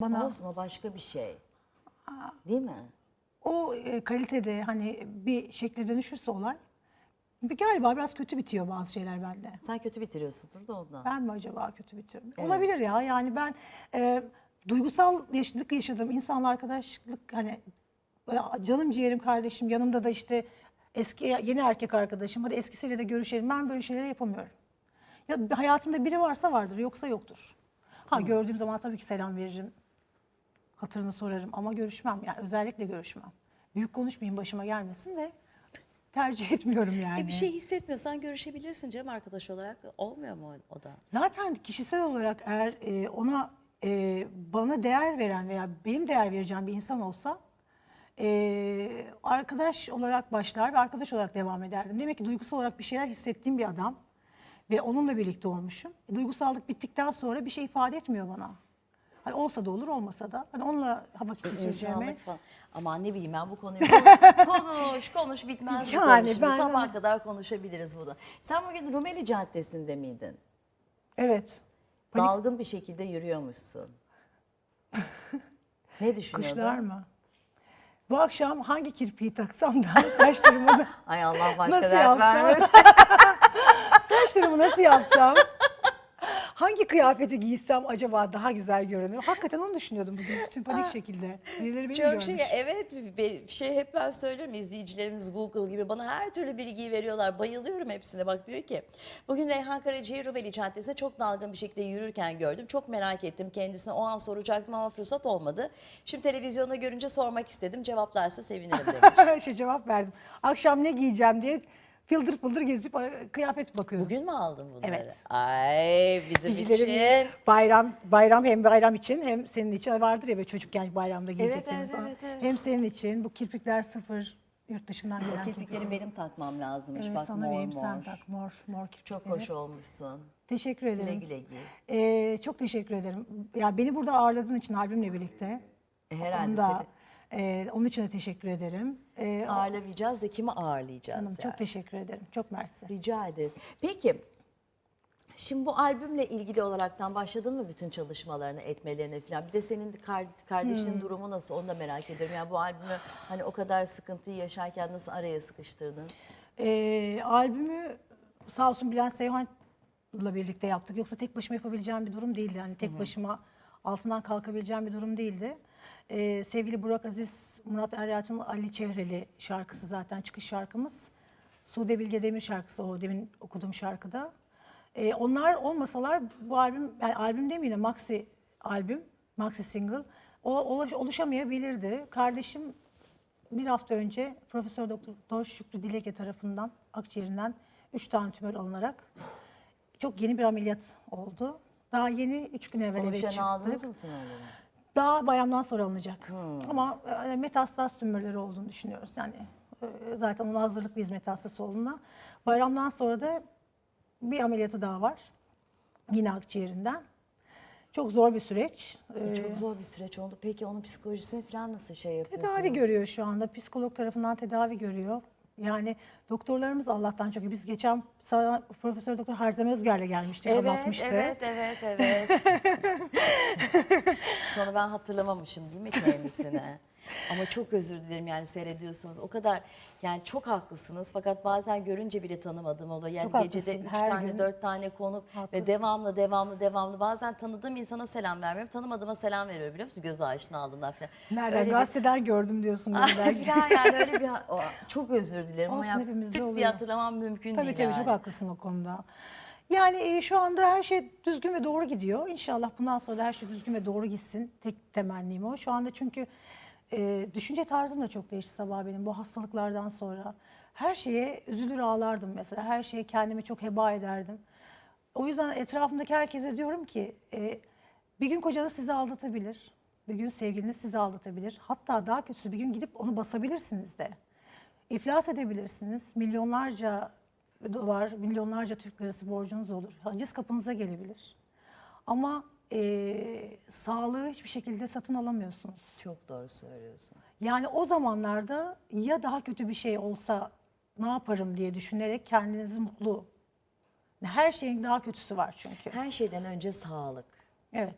Bana Olsun o başka bir şey. Değil mi? o e, kalitede hani bir şekle dönüşürse olay bir galiba biraz kötü bitiyor bazı şeyler bende. Sen kötü bitiriyorsundur da ondan. Ben mi acaba kötü bitiyorum? Olabilir ya yani ben e, duygusal yaşadık yaşadığım insanla arkadaşlık hani böyle canım ciğerim kardeşim yanımda da işte eski yeni erkek arkadaşım hadi eskisiyle de görüşelim ben böyle şeyleri yapamıyorum. Ya hayatımda biri varsa vardır yoksa yoktur. Ha gördüğüm zaman tabii ki selam veririm. Hatırını sorarım ama görüşmem yani özellikle görüşmem. Büyük konuşmayayım başıma gelmesin de tercih etmiyorum yani. E bir şey hissetmiyorsan görüşebilirsin canım arkadaş olarak. Olmuyor mu o- o da? Zaten kişisel olarak eğer e, ona e, bana değer veren veya benim değer vereceğim bir insan olsa e, arkadaş olarak başlar ve arkadaş olarak devam ederdim. Demek ki duygusal olarak bir şeyler hissettiğim bir adam ve onunla birlikte olmuşum. E, duygusallık bittikten sonra bir şey ifade etmiyor bana. Hani olsa da olur olmasa da. Hani onunla vakit geçireceğime. İnsanlık falan. Aman ne bileyim ben bu konuyu konuş konuş, konuş bitmez bu Yani konu. Şimdi ben- Sabaha kadar konuşabiliriz bunu. Sen bugün Rumeli Caddesi'nde miydin? Evet. Panik Dalgın bir şekilde yürüyormuşsun. ne düşünüyordun? kuşlar mı? Bu akşam hangi kirpiği taksam da saçlarımı Ay Allah başka dert vermesin. Saçlarımı nasıl yapsam? Hangi kıyafeti giysem acaba daha güzel görünür? Hakikaten onu düşünüyordum bugün bütün panik şekilde. Birileri beni Çok görmüş. şey evet şey hep ben söylüyorum izleyicilerimiz Google gibi bana her türlü bilgiyi veriyorlar. Bayılıyorum hepsine. Bak diyor ki bugün Reyhan Karaca'yı Rumeli Caddesi'nde çok dalgın bir şekilde yürürken gördüm. Çok merak ettim. Kendisine o an soracaktım ama fırsat olmadı. Şimdi televizyonda görünce sormak istedim. Cevaplarsa sevinirim demiş. şey cevap verdim. Akşam ne giyeceğim diye fıldır fıldır gezip kıyafet bakıyorum. Bugün mü aldın bunları? Evet. Ay bizim Sicilerim için. bayram bayram hem bayram için hem senin için vardır ya böyle çocukken bayramda giyeceklerimiz. evet, evet, evet. Hem senin için bu kirpikler sıfır yurt dışından gelen Kirpikleri kirpikler. benim takmam lazımmış. Evet, Bak sana mor vereyim mor. sen tak mor mor kirpikleri. Çok hoş olmuşsun. Teşekkür Güle ederim. güle giy. Ee, çok teşekkür ederim. Ya beni burada ağırladığın için albümle birlikte. E, herhalde Onu da, e, onun için de teşekkür ederim. Ee, ağırlamayacağız da kimi ağırlayacağız hanım, yani? çok teşekkür ederim. Çok mersi. Rica ederiz. Peki şimdi bu albümle ilgili olaraktan başladın mı bütün çalışmalarını etmelerine falan? Bir de senin kar- kardeşinin Hmm. durumu nasıl onu da merak ediyorum. Yani bu albümü hani o kadar sıkıntıyı yaşarken nasıl araya sıkıştırdın? Ee, albümü sağ olsun Bülent Seyhan'la birlikte yaptık. Yoksa tek başıma yapabileceğim bir durum değildi. Yani tek başıma altından kalkabileceğim bir durum değildi. Ee, sevgili Burak Aziz, Murat Eryalçı'nın Ali Çehreli şarkısı zaten çıkış şarkımız. Sude Bilge Demir şarkısı o demin okuduğum şarkıda. Ee, onlar olmasalar bu albüm, yani albüm demeyeyim de maxi albüm, maxi single o- oluş- oluşamayabilirdi. Kardeşim bir hafta önce Profesör Doktor Şükrü Dileke tarafından akciğerinden 3 tane tümör alınarak çok yeni bir ameliyat oldu. Daha yeni 3 gün evvel eve Sonuçlarını aldınız çıktık. mı tümörlerini? Daha bayramdan sonra alınacak. Ama e, metastaz tümörleri olduğunu düşünüyoruz. Yani e, zaten ona hazırlıklıyız metastaz olduğuna. Bayramdan sonra da bir ameliyatı daha var. Yine akciğerinden. Çok zor bir süreç. E, Çok zor bir süreç oldu. Peki onun psikolojisini falan nasıl şey yapıyorsunuz? Tedavi görüyor şu anda. Psikolog tarafından tedavi görüyor. Yani doktorlarımız Allah'tan çok iyi. Biz geçen sana Profesör Doktor Harzem Özger'le gelmiştik, Evet, anlatmıştı. evet, evet, evet. Sonra ben hatırlamamışım değil mi kendisini? Ama çok özür dilerim yani seyrediyorsanız. O kadar yani çok haklısınız fakat bazen görünce bile tanımadığım oluyor. Yani Çok gecede haklısın, üç her tane, gün. dört tane konuk ve Haklısın. devamlı, devamlı, devamlı. Bazen tanıdığım insana selam vermiyorum, tanımadığıma selam veriyorum biliyor musun? Göz ağrışını aldığında falan. Nereden? Öyle bir- Gazeteden gördüm diyorsun beni belki. Yani öyle bir o- çok özür dilerim ama Olsun, yani hepimizde tık diye oluyor. hatırlamam mümkün Tabii değil tabii yani. çok haklısın o konuda. Yani e, şu anda her şey düzgün ve doğru gidiyor. İnşallah bundan sonra da her şey düzgün ve doğru gitsin. Tek temennim o. Şu anda çünkü e, düşünce tarzım da çok değişti sabah benim bu hastalıklardan sonra. Her şeye üzülür ağlardım mesela. Her şeye kendimi çok heba ederdim. O yüzden etrafımdaki herkese diyorum ki e, bir gün kocanız sizi aldatabilir. Bir gün sevgiliniz sizi aldatabilir. Hatta daha kötüsü bir gün gidip onu basabilirsiniz de. İflas edebilirsiniz. Milyonlarca dolar, milyonlarca Türk lirası borcunuz olur. Haciz kapınıza gelebilir. Ama e, sağlığı hiçbir şekilde satın alamıyorsunuz. Çok doğru söylüyorsun. Yani o zamanlarda ya daha kötü bir şey olsa ne yaparım diye düşünerek kendinizi mutlu. Her şeyin daha kötüsü var çünkü. Her şeyden önce sağlık. Evet.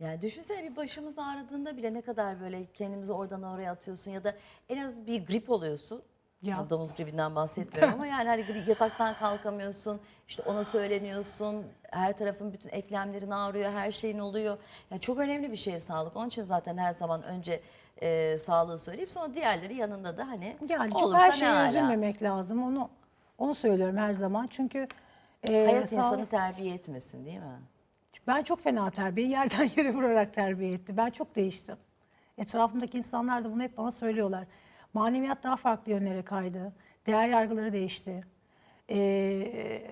Yani düşünsene bir başımız ağrıdığında bile ne kadar böyle kendimizi oradan oraya atıyorsun ya da en az bir grip oluyorsun. Ya. Ya. Domuz gribinden bahsetmiyorum ama yani hani yataktan kalkamıyorsun, işte ona söyleniyorsun, her tarafın bütün eklemlerin ağrıyor, her şeyin oluyor. Yani çok önemli bir şey sağlık. Onun için zaten her zaman önce e, sağlığı söyleyip sonra diğerleri yanında da hani Yani olursa her ne şeye ala. üzülmemek lazım. Onu onu söylüyorum her zaman. Çünkü e, Hayat sağ- insanı terbiye etmesin değil mi? Ben çok fena terbiye, yerden yere vurarak terbiye etti. Ben çok değiştim. Etrafımdaki insanlar da bunu hep bana söylüyorlar. Maneviyat daha farklı yönlere kaydı. Değer yargıları değişti. Ee,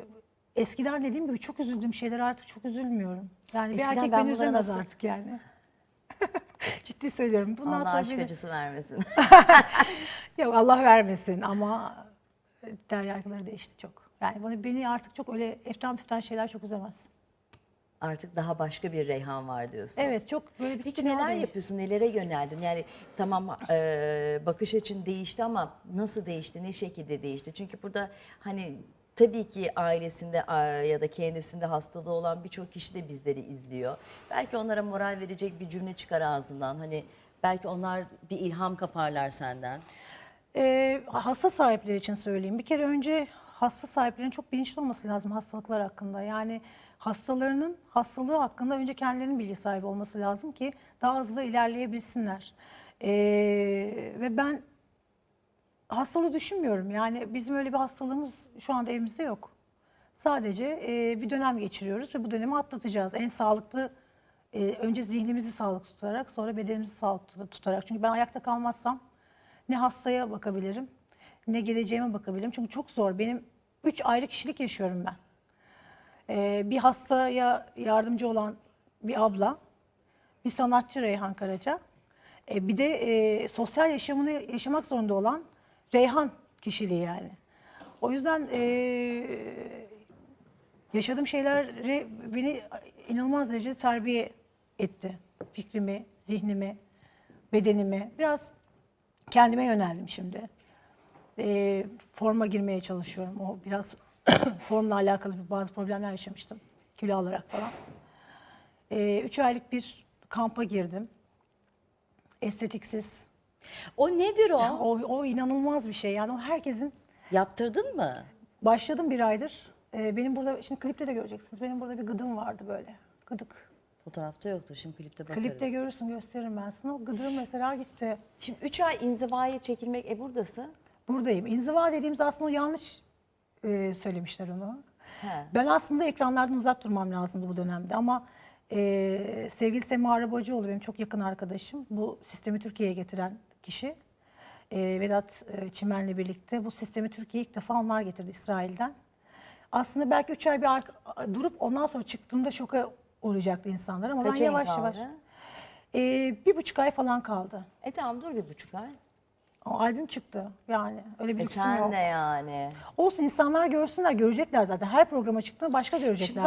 eskiden dediğim gibi çok üzüldüğüm şeyler artık çok üzülmüyorum. Yani Eskiden bir erkek ben beni üzülmez nasıl- artık yani. Ciddi söylüyorum. Bundan Allah sonra aşk beni... acısı vermesin. Yok Allah vermesin ama değer yargıları değişti çok. Yani bana beni artık çok öyle eften püften şeyler çok üzemez. Artık daha başka bir Reyhan var diyorsun. Evet çok böyle bir Peki neler değil. yapıyorsun? Nelere yöneldin? Yani tamam e, bakış açın değişti ama nasıl değişti? Ne şekilde değişti? Çünkü burada hani tabii ki ailesinde ya da kendisinde hastalığı olan birçok kişi de bizleri izliyor. Belki onlara moral verecek bir cümle çıkar ağzından. Hani belki onlar bir ilham kaparlar senden. Ee, hasta sahipleri için söyleyeyim. Bir kere önce hasta sahiplerinin çok bilinçli olması lazım hastalıklar hakkında. Yani hastalarının hastalığı hakkında önce kendilerinin bilgi sahibi olması lazım ki daha hızlı ilerleyebilsinler. Ee, ve ben hastalığı düşünmüyorum. Yani bizim öyle bir hastalığımız şu anda evimizde yok. Sadece e, bir dönem geçiriyoruz ve bu dönemi atlatacağız. En sağlıklı e, önce zihnimizi sağlıklı tutarak sonra bedenimizi sağlıklı tutarak. Çünkü ben ayakta kalmazsam ne hastaya bakabilirim ne geleceğime bakabilirim. Çünkü çok zor. Benim üç ayrı kişilik yaşıyorum ben. E, bir hastaya yardımcı olan bir abla, bir sanatçı Reyhan Karaca, e, bir de e, sosyal yaşamını yaşamak zorunda olan Reyhan kişiliği yani. O yüzden e, yaşadığım şeyler beni inanılmaz derecede terbiye etti. Fikrimi, zihnimi, bedenimi. Biraz kendime yöneldim şimdi. E, forma girmeye çalışıyorum. O biraz formla alakalı bazı problemler yaşamıştım. Kilo alarak falan. E, üç aylık bir kampa girdim. Estetiksiz. O nedir o? O, o inanılmaz bir şey. Yani o herkesin Yaptırdın mı? Başladım bir aydır. Ee, benim burada, şimdi klipte de göreceksiniz. Benim burada bir gıdım vardı böyle. Gıdık. Fotoğrafta yoktu. Şimdi klipte bakarız. Klipte görürsün, gösteririm ben sana. O gıdığım mesela gitti. Şimdi 3 ay inzivaya çekilmek, e buradasın. Buradayım. İnziva dediğimiz aslında yanlış e, söylemişler onu. He. Ben aslında ekranlardan uzak durmam lazımdı bu dönemde ama e, sevgili Sema Arabacıoğlu benim çok yakın arkadaşım. Bu sistemi Türkiye'ye getiren kişi. E, Vedat e, Çimen'le birlikte bu sistemi Türkiye'ye ilk defa onlar getirdi İsrail'den. Aslında belki üç ay bir arka- durup ondan sonra çıktığında şoka uğrayacaktı insanlar ama Kaç ben yavaş kaldı? yavaş. E, bir buçuk ay falan kaldı. E tamam dur bir buçuk ay. O albüm çıktı yani öyle bir E lüksüm sen yok. de yani. Olsun insanlar görsünler, görecekler zaten. Her programa çıktığında başka görecekler.